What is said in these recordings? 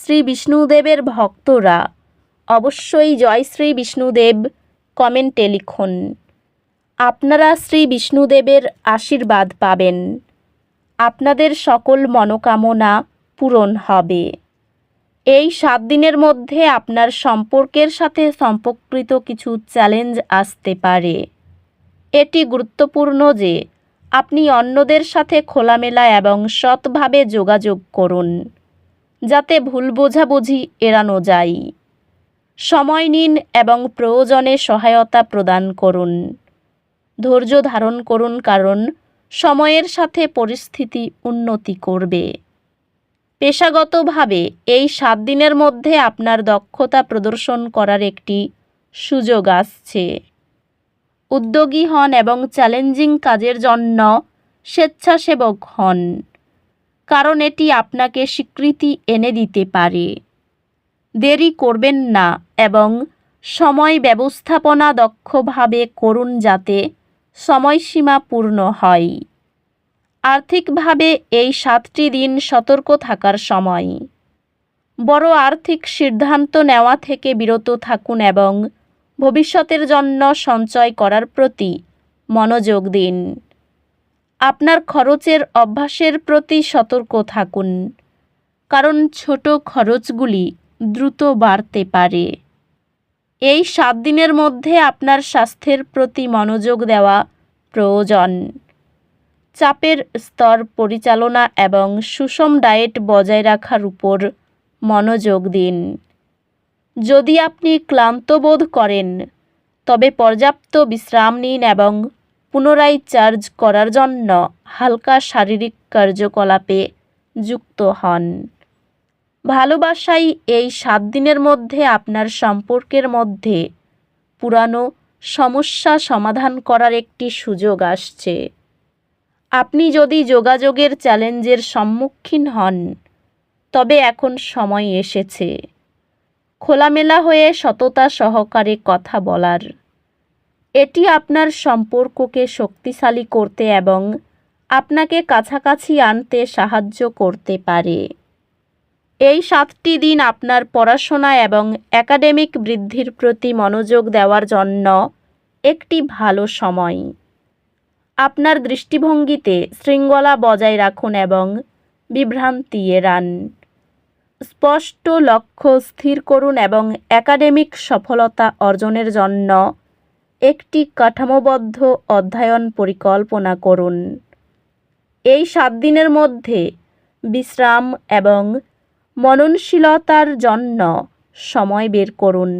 শ্রী বিষ্ণুদেবের ভক্তরা। অবশ্যই জয় শ্রী বিষ্ণুদেব, কমেন্টে লিখুন। আপনারা শ্রী বিষ্ণুদেবের আশীর্বাদ পাবেন। আপনাদের সকল মনোকামনা পূরণ হবে। এই সাত দিনের মধ্যে আপনার সম্পর্কের সাথে সম্পর্কিত কিছু চ্যালেঞ্জ আসতে পারে। এটি গুরুত্বপূর্ণ যে, আপনি অন্যদের সাথে খোলামেলা এবং সৎভাবে যোগাযোগ করুন। যাতে ভুল বোঝাবুঝি এড়ানো যায়। সময় নিন এবং প্রয়োজনে সহায়তা প্রদান করুন। ধৈর্য ধারণ করুন কারণ সময়ের সাথে পরিস্থিতি উন্নতি করবে। পেশাগতভাবে এই সাত দিনের মধ্যে আপনার দক্ষতা প্রদর্শন করার একটি সুযোগ আসছে। উদ্যোগী হন এবং চ্যালেঞ্জিং কাজের জন্য স্বেচ্ছাসেবক হন। কারণ এটি আপনাকে স্বীকৃতি এনে দিতে পারে। দেরি করবেন না এবং সময় ব্যবস্থাপনা দক্ষভাবে করুন যাতে সময়সীমা পূর্ণ হয়। আর্থিকভাবে এই সাতটি দিন সতর্ক থাকার সময়। বড় আর্থিক সিদ্ধান্ত নেওয়া থেকে বিরত থাকুন এবং ভবিষ্যতের জন্য সঞ্চয় করার প্রতি মনোযোগ দিন। আপনার খরচের অভ্যাসের প্রতি সতর্ক থাকুন। কারণ ছোট খরচগুলি দ্রুত বাড়তে পারে। এই সাত দিনের মধ্যে আপনার স্বাস্থ্যের প্রতি মনোযোগ দেওয়া প্রয়োজন। চাপের স্তর পরিচালনা এবং সুষম ডায়েট বজায় রাখার উপর মনোযোগ দিন। যদি আপনি ক্লান্ত বোধ করেন, তবে পর্যাপ্ত বিশ্রাম নিন এবং পুনরায় চার্জ করার জন্য হালকা শারীরিক কার্যকলাপে যুক্ত হন। ভালোবাসাই এই সাত দিনের মধ্যে আপনার সম্পর্কের মধ্যে পুরানো সমস্যা সমাধান করার একটি সুযোগ আসছে। আপনি যদি যোগাযোগের চ্যালেঞ্জের সম্মুখীন হন, তবে এখন সময় এসেছে। খোলামেলা হয়ে সততা সহকারে কথা বলার। এটি আপনার সম্পর্ককে শক্তিশালী করতে এবং আপনাকে কাছাকাছি আনতে সাহায্য করতে পারে। এই সাতটি দিন আপনার পড়াশোনা এবং একাডেমিক বৃদ্ধির প্রতি মনোযোগ দেওয়ার জন্য একটি ভালো সময়। আপনার দৃষ্টিভঙ্গিতে শৃঙ্খলা বজায় রাখুন এবং বিভ্রান্তি এড়ান স্পষ্ট লক্ষ্য স্থির করুন এবং একাডেমিক সফলতা অর্জনের জন্য একটি কাঠামোবদ্ধ অধ্যয়ন পরিকল্পনা করুন। এই সাত দিনের মধ্যে বিশ্রাম এবং মননশীলতার জন্য সময় বের করুন।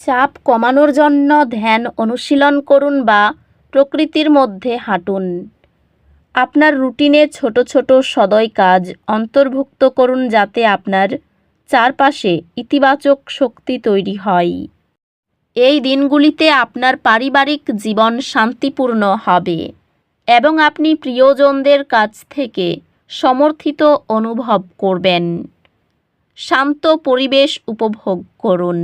চাপ কমানোর জন্য ধ্যান অনুশীলন করুন বা প্রকৃতির মধ্যে হাঁটুন। আপনার রুটিনে ছোট ছোট সদয় কাজ অন্তর্ভুক্ত করুন যাতে আপনার চারপাশে ইতিবাচক শক্তি তৈরি হয়। এই দিনগুলিতে আপনার পারিবারিক জীবন শান্তিপূর্ণ হবে এবং আপনি প্রিয়জনদের কাছ থেকে সমর্থিত অনুভব করবেন। শান্ত পরিবেশ উপভোগ করুন।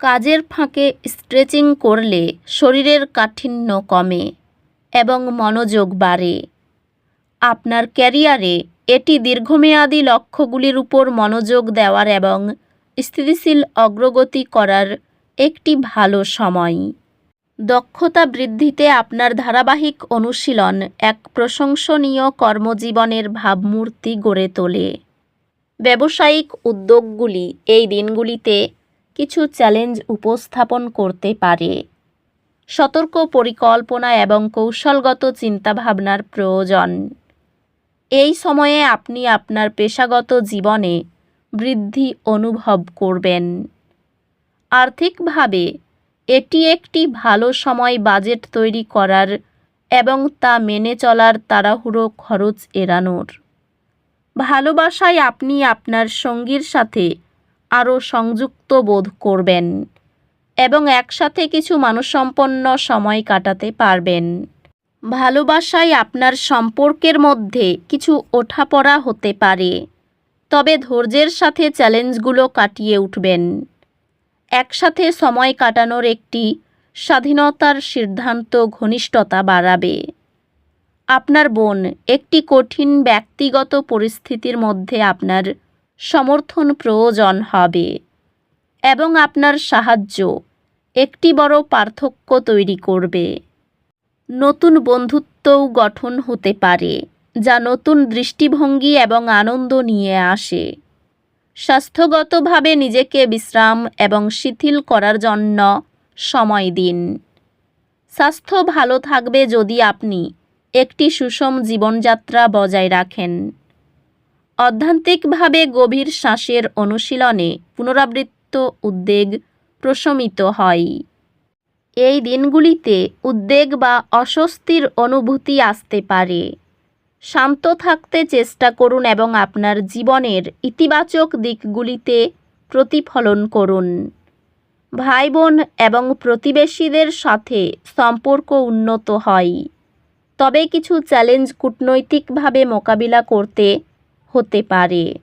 কাজের ফাঁকে স্ট্রেচিং করলে শরীরের কাঠিন্য কমে এবং মনোযোগ বাড়ে। আপনার ক্যারিয়ারে এটি দীর্ঘমেয়াদী লক্ষ্যগুলির উপর মনোযোগ দেওয়ার এবং স্থিতিশীল অগ্রগতি করার একটি ভালো সময়। দক্ষতা বৃদ্ধিতে আপনার ধারাবাহিক অনুশীলন এক প্রশংসনীয় কর্মজীবনের ভাবমূর্তি গড়ে তোলে। ব্যবসায়িক উদ্যোগগুলি এই দিনগুলিতে কিছু চ্যালেঞ্জ উপস্থাপন করতে পারে। সতর্ক পরিকল্পনা এবং কৌশলগত চিন্তাভাবনার প্রয়োজন। এই সময়ে আপনি আপনার পেশাগত জীবনে বৃদ্ধি অনুভব করবেন। আর্থিকভাবে, এটি একটি ভালো সময় বাজেট তৈরি করার এবং তা মেনে চলার তাড়াহুড়ো খরচ এড়ানোর। ভালোবাসায় আপনি আপনার সঙ্গীর সাথে আরও সংযুক্ত বোধ করবেন এবং একসাথে কিছু মানসম্পন্ন সময় কাটাতে পারবেন। ভালোবাসায় আপনার সম্পর্কের মধ্যে কিছু ওঠাপড়া হতে পারে, তবে ধৈর্যের সাথে চ্যালেঞ্জগুলো কাটিয়ে উঠবেন। একসাথে সময় কাটানোর একটি স্বাধীনতার সিদ্ধান্ত ঘনিষ্ঠতা বাড়াবে। আপনার বোন একটি কঠিন ব্যক্তিগত পরিস্থিতির মধ্যে আপনার সমর্থন প্রয়োজন হবে এবং আপনার সাহায্য একটি বড় পার্থক্য তৈরি করবে। নতুন বন্ধুত্বও গঠন হতে পারে, যা নতুন দৃষ্টিভঙ্গি এবং আনন্দ নিয়ে আসে। স্বাস্থ্যগতভাবে নিজেকে বিশ্রাম এবং শিথিল করার জন্য সময় দিন। স্বাস্থ্য ভালো থাকবে যদি আপনি একটি সুষম জীবনযাত্রা বজায় রাখেন। অধ্যান্তিকভাবে গভীর শ্বাসের অনুশীলনে পুনরাবৃত্ত উদ্বেগ প্রশমিত হয়। এই দিনগুলিতে উদ্বেগ বা অস্বস্তির অনুভূতি আসতে পারে। শান্ত থাকতে চেষ্টা করুন এবং আপনার জীবনের ইতিবাচক দিকগুলিতে প্রতিফলন করুন। ভাই বোন এবং প্রতিবেশীদের সাথে সম্পর্ক উন্নত হয়। তবে কিছু চ্যালেঞ্জ কূটনৈতিকভাবে মোকাবিলা করতে হতে পারে।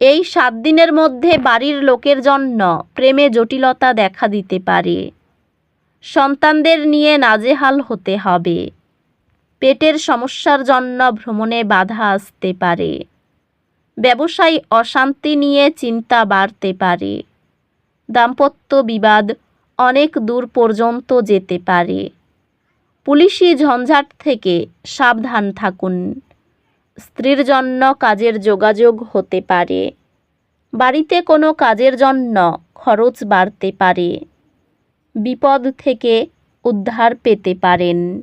এই সাত দিনের মধ্যে বাড়ির লোকের জন্য প্রেমে জটিলতা দেখা দিতে পারে। সন্তানদের নিয়ে নাজেহাল হতে হবে। পেটের সমস্যার জন্য ভ্রমণে বাধা আসতে পারে। ব্যবসায় অশান্তি নিয়ে চিন্তা বাড়তে পারে। দাম্পত্য বিবাদ অনেক দূর পর্যন্ত যেতে পারে। পুলিশি ঝঞ্ঝাট থেকে সাবধান থাকুন। স্ত্রীর জন্য কাজের যোগাযোগ হতে পারে। বাড়িতে কোনো কাজের জন্য খরচ বাড়তে পারে। বিপদ থেকে উদ্ধার পেতে পারেন।